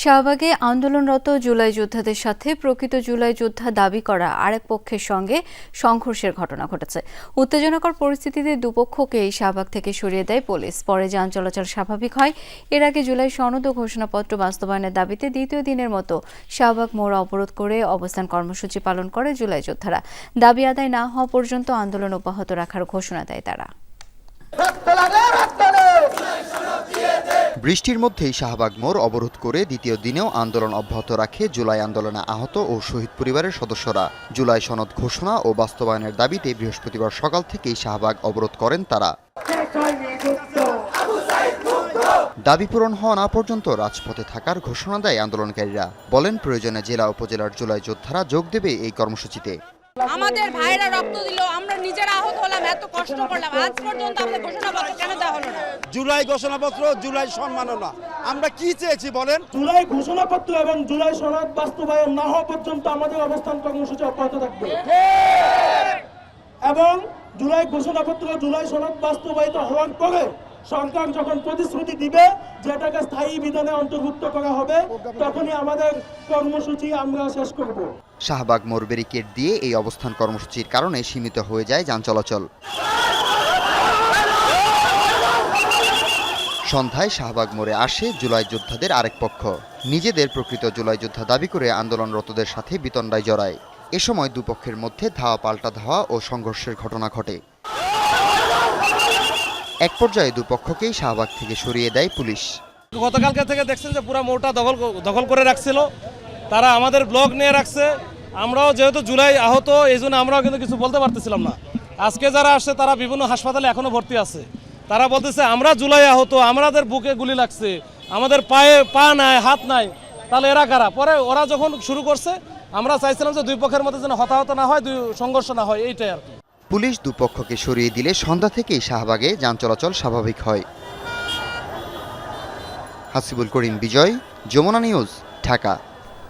শাহবাগে আন্দোলনরত জুলাই যোদ্ধাদের সাথে প্রকৃত জুলাই যোদ্ধা দাবি করা আরেক পক্ষের সঙ্গে সংঘর্ষের ঘটনা ঘটেছে। উত্তেজনাকর পরিস্থিতিতে দুপক্ষকেই শাহবাগ থেকে সরিয়ে দেয় পুলিশ। পরে যান চলাচল স্বাভাবিক হয়। এর আগে জুলাই সনদ ও ঘোষণাপত্র বাস্তবায়নের দাবিতে দ্বিতীয় দিনের মতো শাহবাগ মোড় অবরোধ করে অবস্থান কর্মসূচি পালন করে জুলাই যোদ্ধারা। দাবি আদায় না হওয়া পর্যন্ত আন্দোলন অব্যাহত রাখার ঘোষণা দেয় তারা। বৃষ্টির মধ্যেই শাহবাগ মোড় অবরোধ করে দ্বিতীয় দিনেও আন্দোলন অব্যাহত রাখে জুলাই আন্দোলনে আহত ও শহীদ পরিবারের সদস্যরা। জুলাই সনদ ঘোষণা ও বাস্তবায়নের দাবিতে বৃহস্পতিবার সকাল থেকেই শাহবাগ অবরোধ করেন তারা। দাবি পূরণ হওয়া না পর্যন্ত রাজপথে থাকার ঘোষণা দেয় আন্দোলনকারীরা। বলেন, প্রয়োজনে জেলা উপজেলার জুলাই যোদ্ধারা যোগ দেবে এই কর্মসূচিতে। আমাদের ভাইরা রক্ত দিল, আমরা নিজেরা এত কষ্ট করলাম। আজ পর্যন্ত আমাদের ঘোষণাপত্র কেন দেওয়া হলো না? জুলাই ঘোষণাপত্র জুলাই সম্মাননা আমরা কি চেয়েছি বলেন? জুলাই ঘোষণাপত্র এবং জুলাই সনদ বাস্তবায়ন না হওয়া পর্যন্ত আমাদের অবস্থান কর্মসূচি অব্যাহত থাকবে। এবং জুলাই ঘোষণাপত্র জুলাই সনদ বাস্তবায়িত হওয়ার পরে সরকার যখন প্রতিশ্রুতি দিবে যেটাকে স্থায়ী বিধানে অন্তর্ভুক্ত করা হবে তখনই আমাদের কর্মসূচি আমরা শেষ করব। শাহবাগ মোড় ব্যারিকেড দিয়ে এই অবস্থান কর্মসূচির কারণে সীমিত হয়ে যায় যান চলাচল। সন্ধ্যায় শাহবাগ মোড়ে আসে জুলাই যোদ্ধাদের আরেক পক্ষ। নিজেদের প্রকৃত জুলাই যোদ্ধা দাবি করে আন্দোলনরতদের সাথে বিতণ্ডায় জড়ায়। এ সময় দুপক্ষের মধ্যে ধাওয়া পাল্টা ধাওয়া ও সংঘর্ষের ঘটনা ঘটে। এক পর্যায়ে দুপক্ষকেই শাহবাগ থেকে সরিয়ে দেয় পুলিশ। গতকালকে থেকে দেখছেন যে পুরো মোড়টা দখল দখল করে রাখছিল। তারা আমাদের ব্লক নিয়ে রাখছে। আমরাও যেহেতু জুলাই আহত, এই জন্য আমরাও কিন্তু কিছু বলতে পারতেছিলাম না। আজকে যারা আসছে, তারা বিভিন্ন হাসপাতালে এখনও ভর্তি আছে। তারা বলতেছে, আমরা জুলাই আহত, আমাদের বুকে গুলি লাগছে, আমাদের পায়ে পা নাই, হাত নাই, তাহলে এরা কারা? পরে ওরা যখন শুরু করছে, আমরা চাইছিলাম যে দুই পক্ষের মধ্যে যেন হতাহত না হয়, দুই সংঘর্ষ না হয়, এইটাই আর কি। পুলিশ দুপক্ষকে সরিয়ে দিলে সন্ধ্যা থেকেই শাহবাগে যান চলাচল স্বাভাবিক হয়। হাসিবুল করিম বিজয়, যমুনা নিউজ, ঢাকা।